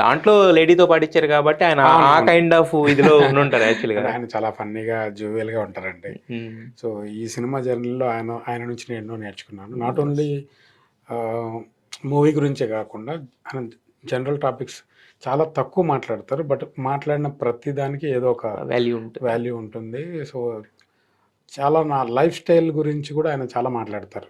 దాంట్లో లేడీతో పాటించారు కాబట్టి ఆయన ఆ. కైండ్ ఆఫ్ ఇదిలో ఉంటారు యాక్చువల్గా ఆయన చాలా ఫన్నీగా జోవియల్గా ఉంటారండి. సో ఈ సినిమా జర్నీలో ఆయన ఆయన నుంచి నేను ఎన్నో నేర్చుకున్నాను. నాట్ ఓన్లీ మూవీ గురించే కాకుండా ఆయన జనరల్ టాపిక్స్ చాలా తక్కువ మాట్లాడతారు బట్ మాట్లాడిన ప్రతి దానికి ఏదో ఒక వాల్యూ వాల్యూ ఉంటుంది. సో చాలా నా లైఫ్ స్టైల్ గురించి కూడా ఆయన చాలా మాట్లాడతారు.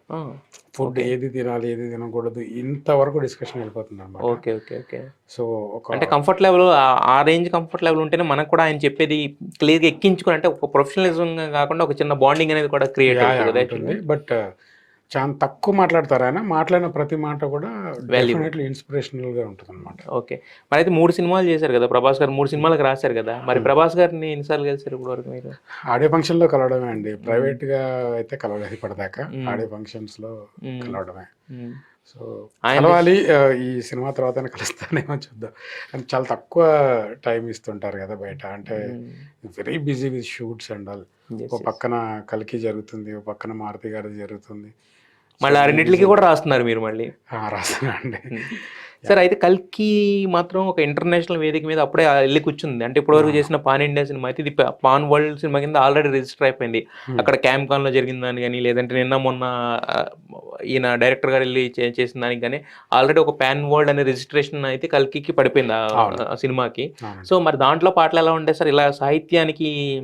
ఫుడ్ ఏది తినాలి ఏది తినకూడదు ఇంతవరకు డిస్కషన్ వెళ్ళిపోతుంది అనమాట ఓకే ఓకే ఓకే. సో ఒక అంటే కంఫర్ట్ లెవెల్ ఆ రేంజ్ కంఫర్ట్ లెవెల్ ఉంటేనే మనకు కూడా ఆయన చెప్పేది క్లియర్గా ఎక్కించుకుని అంటే ఒక ప్రొఫెషనలిజం కాకుండా ఒక చిన్న బాండింగ్ అనేది కూడా క్రియేట్ అవుతుంది బట్ చాలా తక్కువ మాట్లాడతారు ఆయన. మాట్లాడిన ప్రతి మాట కూడా డెఫినెట్లీ ఇన్స్పిరేషనల్గా ఉంటుంది అనమాట ఓకే. మరి అయితే మూడు సినిమాలు చేశారు కదా ప్రభాస్ గారు. మూడు సినిమాలకు రాశారు కదా. మరి ప్రభాస్ గారిని ఎన్నిసార్లు కలిసారు ఇప్పుడు వరకు మీరు? ఆడియో ఫంక్షన్లో కలవడమే అండి. ప్రైవేట్గా అయితే కలవలేదు ఇప్పటిదాకా. మ్మ్. ఆడియో ఫంక్షన్స్లో మ్మ్. కలవడమే. సో కలవాలి. ఈ సినిమా తర్వాత కలుస్తానేమో చూద్దాం. అని చాలా తక్కువ టైం ఇస్తుంటారు కదా బయట. అంటే. Very busy with shoots and all ఒక. పక్కన కలికి జరుగుతుంది ఒక పక్కన మారుతి గారిది జరుగుతుంది. మళ్ళీ ఆ రెండింటికి కూడా రాస్తున్నారు మీరు మళ్ళీ. రాసానండి సార్ అయితే కల్కి మాత్రం ఒక ఇంటర్నేషనల్ వేదిక మీద అప్పుడే వెళ్ళి కూర్చుంది. అంటే ఇప్పటివరకు చేసిన పాన్ ఇండియా సినిమా అయితే ఇది పాన్ వరల్డ్ సినిమా కింద ఆల్రెడీ రిజిస్టర్ అయిపోయింది. Hmm. అక్కడ క్యాంప్ కాన్లో జరిగిన దాని కానీ లేదంటే నిన్న మొన్న ఈయన డైరెక్టర్ గారు వెళ్ళి చేసిన దానికి కానీ ఆల్రెడీ ఒక పాన్ వరల్డ్ అనే రిజిస్ట్రేషన్ అయితే కల్కికి పడిపోయింది ఆ- సినిమాకి. సో మరి దాంట్లో పాటలు ఎలా ఉంటాయి సార్? ఇలా సాహిత్యానికి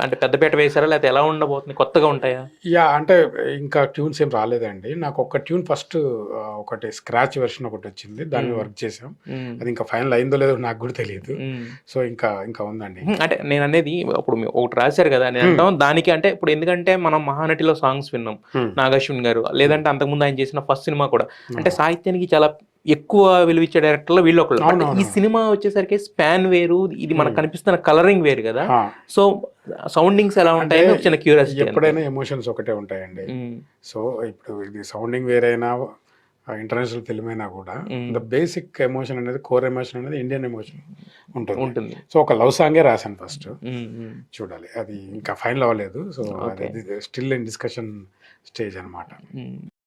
అంటే పెద్దపీట వేశారా? లేకపోతే ఎలా ఉండబోతుంది? కొత్తగా ఉంటాయా? యా అంటే ఇంకా ట్యూన్స్ ఏం రాలేదండి. నాకు ఒక ట్యూన్ ఫస్ట్ ఒకటి స్క్రాచ్ వెర్షన్ ఒకటి వచ్చింది. దాన్ని Hmm. వర్క్ చేసాం. అది ఇంకా ఫైనల్ అయిందో లేదో నాకు కూడా తెలియదు. సో ఇంకా ఇంకా ఉందండి. అంటే నేను అనేది ఇప్పుడు ఒకటి రాశారు కదా నేను అంటాం దానికి అంటే ఇప్పుడు ఎందుకంటే మనం మహానటిలో సాంగ్స్ విన్నాం. నాగశ్విన్ గారు లేదంటే అంతకుముందు ఆయన చేసిన ఫస్ట్ సినిమా కూడా. అంటే సాహిత్యానికి చాలా ఎక్కువ విలువిచ్చే డైరెక్టర్లో వీళ్ళు ఒకళ్ళు. ఈ. సినిమా వచ్చేసరికి స్పాన్ వేరు ఇది మనకు. కనిపిస్తున్న కలరింగ్ వేరు కదా. సో సౌండింగ్స్ ఎలా ఉంటాయని ఒక చిన్న క్యూరియాసిటీ ఎప్పుడైనా ఎమోషన్స్ ఒకటే ఉంటాయండి. సో ఇప్పుడు ఇది సౌండింగ్ వేరైనా ఇంటర్నేషనల్ ఫిల్మ్ అయినా కూడా. ద బేసిక్ ఎమోషన్ అనేది కోర్ ఎమోషన్ అనేది ఇండియన్ ఎమోషన్ ఉంటుంది. ఉంటుంది. సో ఒక లవ్ సాంగే రాశాను ఫస్ట్. చూడాలి. అది ఇంకా ఫైనల్ అవ్వలేదు. So still in discussion stage అనమాట.